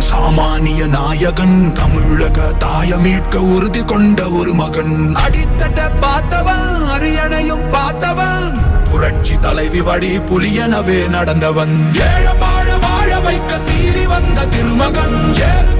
சாமானிய நாயகன் தமிழக தாய மீட்க உறுதி கொண்ட ஒரு மகன். அடித்தட்ட பார்த்தவன் அரியணையும் பார்த்தவன் புரட்சி தலைவி வழி புலியனவே நடந்தவன். ஏழ வாழ வாழ வைக்க சீறி வந்த திருமகன். ஏழு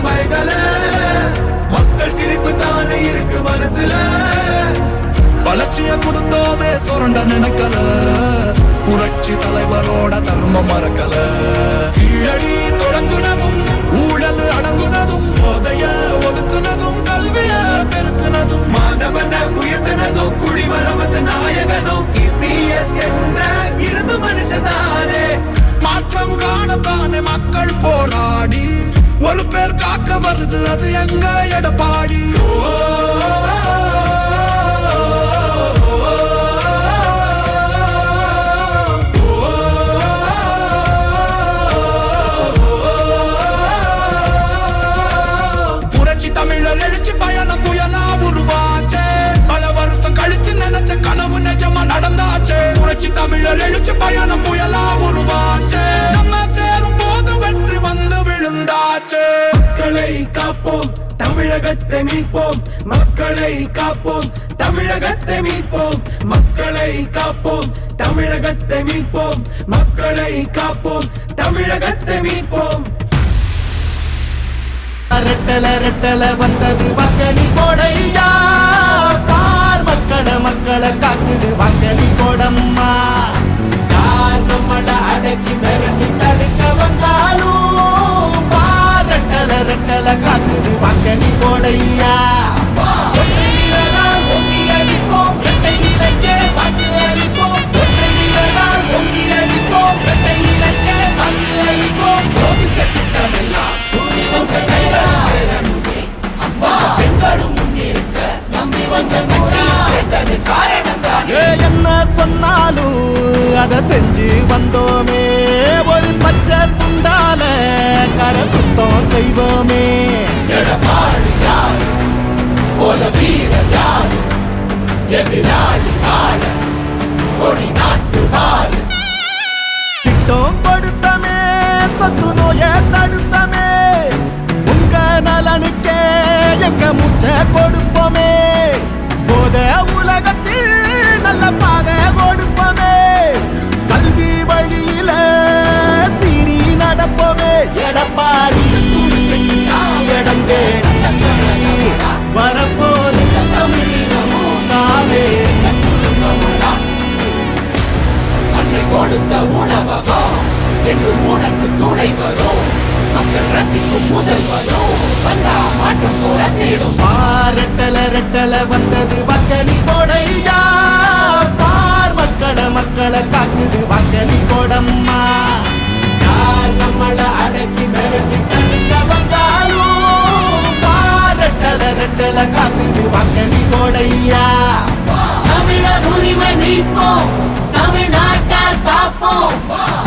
மயங்கல மக்கள் சிரிப்பு தானே இருக்கு மனசுல. வளர்ச்சிய கொடுத்தோமே சுரண்ட நினைக்கல. புரட்சி தலைவரோட தர்மம் மறக்கல. கீழடி தொடங்குனதும் ஊழல் அடங்குனதும் போதைய ஒதுக்குனதும் கல்விய பெருக்குனதும். மாணவன உயர்த்தினதோ குடிமரமத்து வருது அது எங்க எடப்பாடி? புரட்சி தமிழர் எழுச்சி பயணம் புயலா தமிழகத்தை மீட்போம். மக்களை காப்போம். தமிழகத்தை மீட்போம். மக்களை காப்போம். தமிழகத்தை மீட்போம். மக்களை காப்போம். தமிழகத்தை மீட்போம். ரெட்டல ரெட்டல வந்தது வக்கலி போடையா? பார் மக்கள மக்களை காக்குது வக்கலி போடம்மா. யார் நம்மள அடக்கி மிரட்டி தடுக்க வந்தாலும் பார் ரெட்டல ரெட்டல கனி போடையா? ஒற்றை என்ன சொன்னாலும் செஞ்சு வந்தோமே. ஒரு பச்சை துண்டா கரை சுத்தம் செய்வோமே. எடப்பாடி போல வீர கொடுத்த உணவகம் என்றும் உனக்கு துணை வரும். மக்கள் ரசிக்கும் முதல் வரும். வந்தா மாற்றம் புறத்திடும். பார் ரெட்டல வந்தது பக்கனி போடையா? பார் மக்கள் மக்களை காக்குது வாக்களி போடம்மா. யார் நம்மள அடக்கி மிரட்டி தடுக்க வந்தாலும் பாரட்டல ரெட்டல காக்குது வாக்களி போடையா? தமிழர் உரிமை மீட்போம். காப்போம்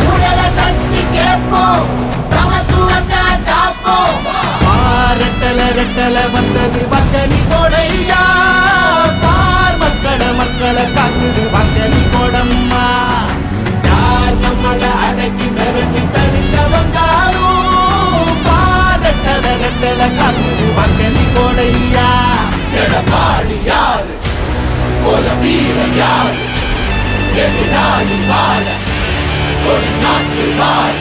உடலை தட்டி கேட்போம் சமத்துவத்தை காப்போம் பாரட்டல ரெட்டல வந்தது வாக்களி போடையா? பார் மக்களை மக்களை காக்குது வாக்களி போடம்மா. யார் நம்மள அடக்கி மிரட்டி பாரட்டல ரெட்டல காக்குது எடப்பாடி யாரு? வீரன் யாரு? எதிராளி வாழ ஒரு நாட்டு வாழ